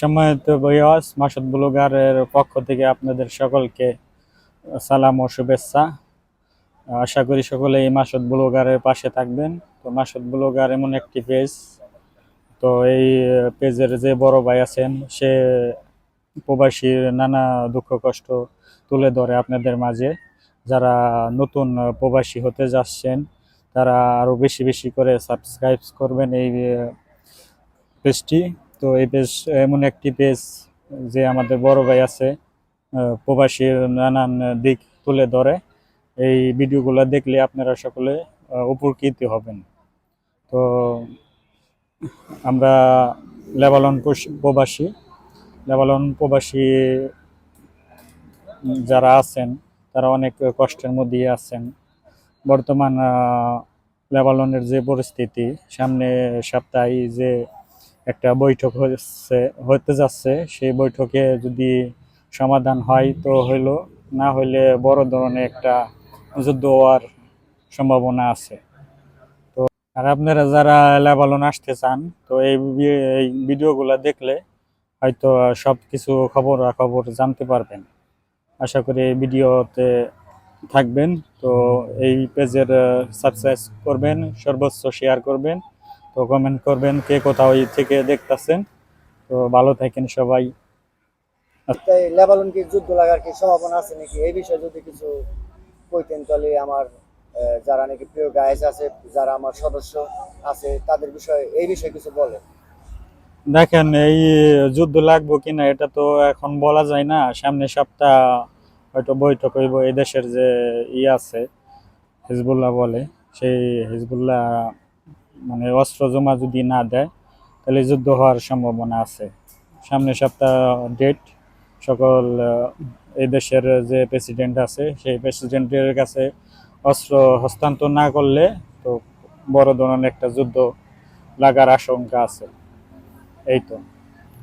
সম্মানিত বয়স মাসুদ ব্লগারের পক্ষ থেকে আপনাদের সকলকে সালাম ও শুভেচ্ছা। আশা করি সকলে এই মাসুদ ব্লগারের পাশে থাকবেন। তো মাসুদ ব্লগার এমন একটি পেজ তো এই পেজের যে বড় ভাই আছেন, সে প্রবাসীর নানা দুঃখ কষ্ট তুলে ধরে আপনাদের মাঝে। যারা নতুন প্রবাসী হতে যাচ্ছেন, তারা আরও বেশি বেশি করে সাবস্ক্রাইব করবেন এই পেজটি তো এই পেজ এমন একটি পেজ যে আমাদের বড় ভাই আছে প্রবাসীর নানান দিক তুলে ধরে এই ভিডিওগুলো দেখলে আপনারা সকলে উপকৃত হবেন। তো আমরা লেবালন প্রবাসী লেবালন প্রবাসী যারা আছেন তারা অনেক কষ্টের মধ্যেই আছেন। বর্তমান আহ, লেবাননের যে পরিস্থিতি সামনে সপ্তাহে যে একটা বৈঠক হচ্ছে হতে যাচ্ছে। সেই বৈঠকে যদি সমাধান হয়, তো হইল, না হইলে বড় ধরনের একটা যুদ্ধ হওয়ার সম্ভাবনা আছে। তো, আর আপনারা যারা লেবানন আসতে চান, তো এই ভিডিওগুলো দেখলে হয়তো সব কিছু খবর খবর জানতে পারবেন। আশা করি এই ভিডিওতে থাকবেন। তো এই পেজের সাবস্ক্রাইব করবেন, সর্বোচ্চ শেয়ার করবেন। তো কমেন্ট করবেন কে কোথাও থেকে দেখতাছেন। তো ভালো থাকেন সবাই। লেবানন কি যুদ্ধ লাগার কি সম্ভাবনা আছে নাকি? এই বিষয়ে যদি কিছু কইতেন তাহলে আমার যারা নাকি প্রিয় গায়ক আছে যারা আমার সদস্য আছে তাদের বিষয়ে এই বিষয়ে কিছু বলে দেখেন এই যুদ্ধ লাগবো কিনা এটা তো এখন বলা যায় না। সামনে সপ্তাহ হয়তো বৈঠক হইব এই দেশের যে ই আছে হিজবুল্লাহ বলে সেই হিজবুল্লাহ মানে অস্ত্র জমা যদি না দেয়, তাহলে যুদ্ধ হওয়ার সম্ভাবনা আছে। সামনে সপ্তাহ ডেট সকল এই দেশের যে প্রেসিডেন্ট আছে, সেই প্রেসিডেন্টের কাছে অস্ত্র হস্তান্তর না করলে তো বড় ধরনের একটা যুদ্ধ লাগার আশঙ্কা আছে। এই তো।